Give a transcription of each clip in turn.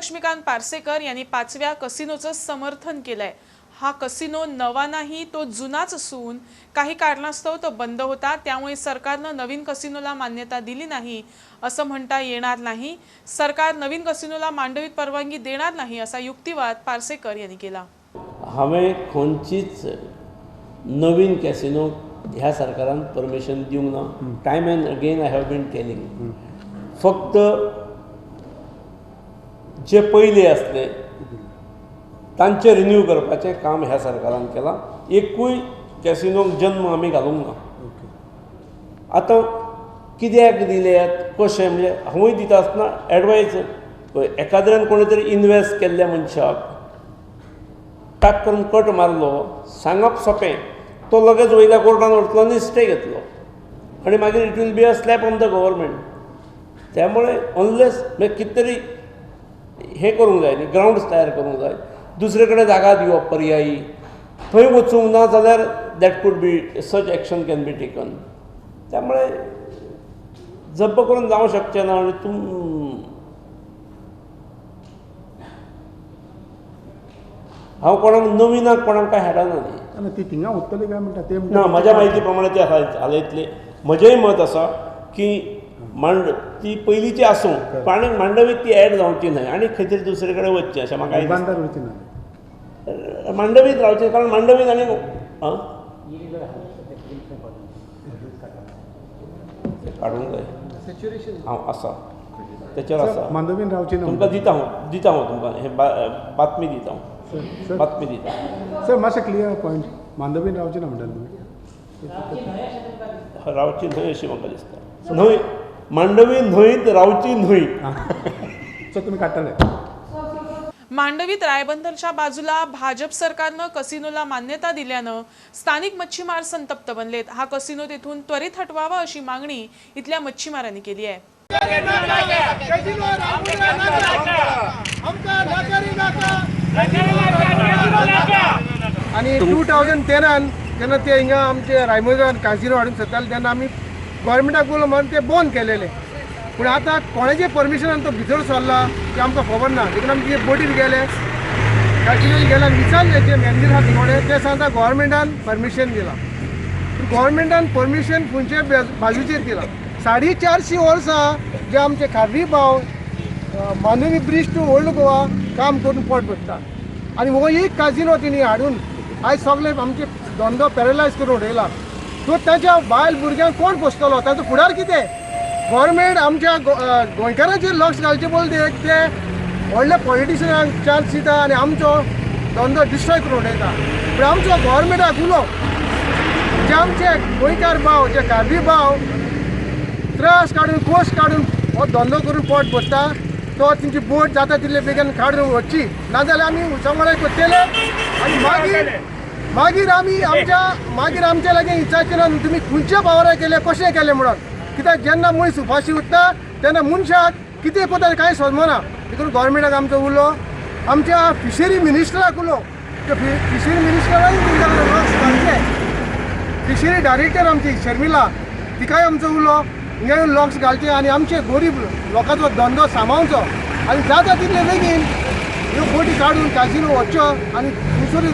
लक्ष्मीकांत पारसेकर यांनी पाचव्या कसिनोचं समर्थन केलंय. हा कसिनो नवा नाही तो जुनाच असून काही कारणास्तव तो बंद होता त्यामुळे सरकारनं नवीन कसिनोला मान्यता दिली नाही असं म्हणता येणार नाही. सरकार नवीन कसिनोला मांडवीत परवानगी देणार नाही असा युक्तिवाद पारसेकर यांनी केला. हांवें खंयचीच नवीन कॅसिनो ह्या सरकारान परमिशन दिवंक ना. Time and again I have been telling फक्त जे पयले आसले तांचे रिन्यू करपाचें काम ह्या सरकारान केलां. एकूय कॅसिनोक जन्म आमी घालूंक ना आतां कित्याक दिल्यात कशें म्हणजे हांवूय दिता आसतना एडवायज एकाद्रेन कोणी तरी इन्वेस्ट केल्ल्या मनशाक टाक करून कट मारलो सांगप सोंपें. तो लगेच वयल्या कोर्टान वतलो आनी स्टे घेतलो. आनी मागीर it will be a slap on the government त्यामुळे अनलेस म्हणजे कितें तरी हें करूंक जाय न्ही ग्रावंड्स तयार करूंक जाय. दुसरे कडेन जागा दिवप पर्यायी. थंय वचूंक ना जाल्यार that could be such action can be taken त्यामुळे जप्प करून जावं शकचें ना आनी तुम हांव कोणाक नविनाक कोणाक काय हाडना न्ही. ती थिंगा उत्तली काय म्हणटा ते ना म्हज्या म्हायती प्रमाणे ते हाल- हालयतले. म्हजेंय मत आसा की मांड ती पयलींची आसूं पण मांडवीत ती एड जावची न्हय आनी खंय तरी दुसरे कडेन वचचें अशें म्हाका मांडवीत रावचें कारण मांडवीत आनी काडूंक जाय हांव आसा तेचेर आसा मांडवीन रावची तुमकां दिता हांव दिता हांव तुमकां हे बातमी दिता हांव बातमी दिता सर मातशें क्लियर पॉयंट मांडवीन रावची ना म्हणटाले तुमी रावची न्हय अशी म्हाका दिसता न्हय मांडवी न्हंयत रावची न्हय सर तुमी काडटले मांडवीत रायबंदरच्या बाजूला भाजप सरकारनं कसिनोला मान्यता दिल्यानं स्थानिक मच्छीमार संतप्त बनलेत. हा कसिनो तिथून त्वरित हटवावा अशी मागणी इथल्या मच्छीमारांनी केली आहे. आणि टू थावजंड टेनान तेन्ना ते हिंगा आमचे रायमोजान काजिनो हाडून सोदताले तेन्ना आमी गोवोरमेंटाक उलो म्हणून ते बंद केलेले. पूण आतां कोणाचे परमिशनान तो भितर सरला ते आमकां खबर ना. देखून आमचे बोटीर गेले. काझिनोन गेले आनी विचारले जे मॅनेजर आहा कोणे ते सांगता गोवोरमेंटान परमिशन दिलां. गोवोरमेंटान परमिशन खंयचे बाजूचेर दिलां. साडे चारशीं वर्सां जे आमचे खारवी भाव मानवी ब्रिज टू ओल्ड गोवा काम करून पोट भरता आनी हो एक काजिनो तिणी हाडून आयज सगळे आमचे धंदो पॅरलायज करून उडयला सो ताच्या बायल भुरग्यांक कोण पोसतलो? ताचो फुडार कितें? गोवोरमेंट आमच्या गोंयकारांचेर लक्ष घालचे एक ते व्हडले पॉलिटिशनांक चान्स दिता आनी आमचो धंदो डिस्ट्रॉय करून उडयता पूण आमचो गोवोरमेंटाक उलो जे आमचे गोंयकार भाव जे कार्बी भाव त्रास काडून कोस काडून हो धंदो करून पोट भरता तो तेंची बोट जाता तितले बेगीन काडून वचची नाजाल्यार आमी सांबाळे करतले आनी मागीर मागीर आमी आमच्या मागीर आमच्या लागीं विचारचें ना तुमी खंयचे पावरा केले कशें केलें म्हणून? कित्याक जेन्ना मनीस उपाशी उरता तेन्ना मनशाक कितें पता कांय समजना देखून गोवोरमेंटाक आमचो उलो आमच्या फिशरी मिनिस्टराक उलो फिशरी मिनिस्टरान फिशरी डायरेक्टर आमची शर्मिला तिकाय आमचो उलो हिंगा लक्ष घालचें आनी आमचे गरीब लोकांचो धंदो सांबाळचो आनी जाता तितले बेगीन ह्यो बोटी काडून काजिनो वचच्यो आनी दुसरी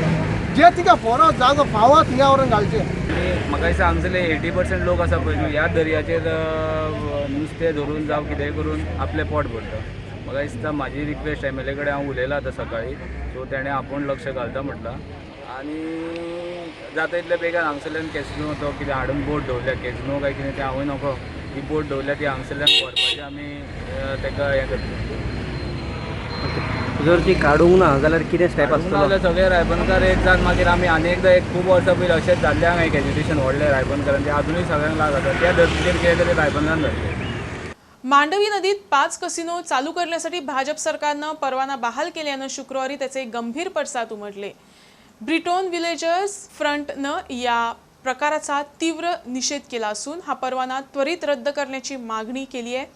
जे तिका फोरो जागो फावा थिंगा व्हरून घालचें म्हाका दिसता हांगसले एटी पर्संट लोक आसा पळय न्हू ह्या दर्याचेर नुस्तें धरून जावं कितेंय करून आपलें पोट भरता. म्हाका दिसता म्हाजी रिक्वेस्ट एम एल ए कडेन हांव उलयलां आतां सकाळीं सो तेणें आपूण लक्ष घालता म्हटलां. आनी जाता तितले बेगीन हांगसरल्यान कॅसिनो तो कितें हाडून बोट दवरल्या कॅसिनो काय कितें तें हांवूय नको. ही बोट दवरल्या ती हांगसरल्यान व्हरपाचें आमी ताका हें करता. जर ती काडूंक ना जाल्यार कितें स्टेप आसतलो जाल्यार सगळे रायबंदकार एक जावन मागीर आमी आनी एकदां एक खूब वर्सां पयलीं अशेंच जाल्लें हांगा एक एज्युकेशन व्हडलें रायबंदकारान ते अजुनूय सगळ्यांक लाग आसा त्या धर्तीचेर कितें तरी रायबंदकान धरलें मांडवी नदीत पाच कसिनो चालू करण्यासाठी भाजप सरकारनं परवाना बहाल केल्यानं शुक्रवारी त्याचे गंभीर पडसाद उमटले. ब्रिटोन विलेजर्स फ्रंटनं या प्रकाराचा तीव्र निषेध केला असून हा परवाना त्वरित रद्द करण्याची मागणी केली आहे.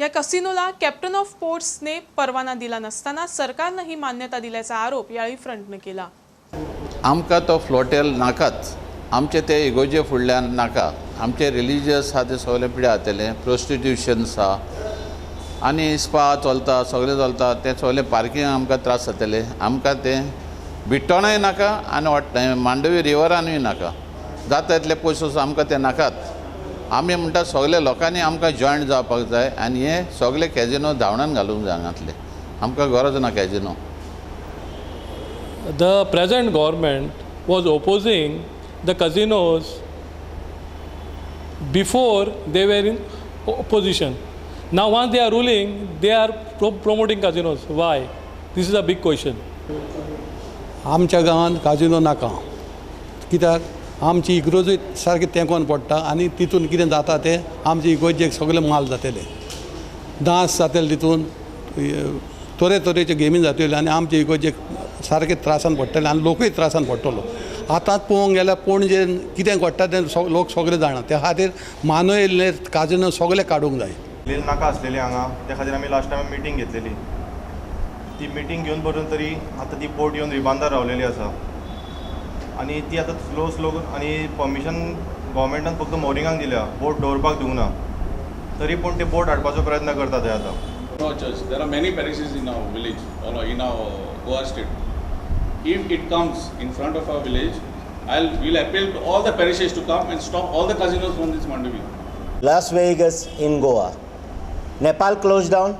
या कसिनोला कॅप्टन ऑफ पोर्ट्सने परवाना दिला नसताना सरकारनं ही मान्यता दिल्याचा आरोप यावेळी फ्रंटनं केला. आमकां तो फ्लोटेल नाकाच आमचे ते इगोजे फुडल्यान नाका. आमचे रिलिजियस आहा ते सगळे पिड्या जातले प्रोस्टिट्युशन्स आहा आनी स्पा चलता सगळें चलता तें सगळें पार्किंग आमकां त्रास जातले. आमकां तें बिट्टोणय नाका आनी वॉट मांडवी रिवरानूय नाका. जाता तितले पयस आमकां ते नाकात. आम्ही म्हणटा सगळे लोकांनी आमकां जॉयंट जावपाक जाय आनी हे सगळे कॅजिनो धावणान घालूंक जाय हांगातले आमकां गरज ना casino the present government was opposing the casinos before they were in opposition ना when they are ruling they are pro promoting casinos why this is a big question आमच्या गांवांत काजिनो नाका. कित्याक? आमची इग्रोजूय सारकें तेंकोन पडटा आनी तितून कितें जाता तें आमचे इगोजेक सगळे माल जातले. डांस जातले तितून तरे तरेच्यो गेमी जातल्यो आनी आमचे इगोजेक सारके त्रासान पडटले आनी लोकूय त्रासान पडटलो. आतांच पळोवंक गेल्यार पणजे कितें घडटा तें सग- लोक सगळे जाणा. त्या खातीर मानो येयल्ले काजिनो सगळे काडूंक जाय. नाका असलेली हांगा. त्या खातीर आमी लास्ट टायम मिटींग घेतलेली. ती मिटींग घेवन परून तरी आतां ती बोट येवन रिबांदार रावलेली आसा. आनी ती आतां स्लो स्लो आनी परमिशन गोवमेंटान फक्त मोरिंगांक दिल्या बोट दवरपाक दिवंक ना तरी पूण ते बोट हाडपाचो प्रयत्न करता ते आतां church. There are many parishes in our village, or in our Goa state. If it comes in front of our village, I'll will appeal to all the parishes to come and stop all the casinos from this Mandavi. Las Vegas in Goa. Nepal closed down.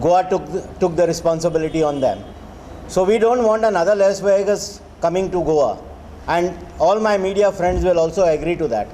Goa took the, took the responsibility on them. So we don't want another Las Vegas coming to Goa. And all my media friends will also agree to that.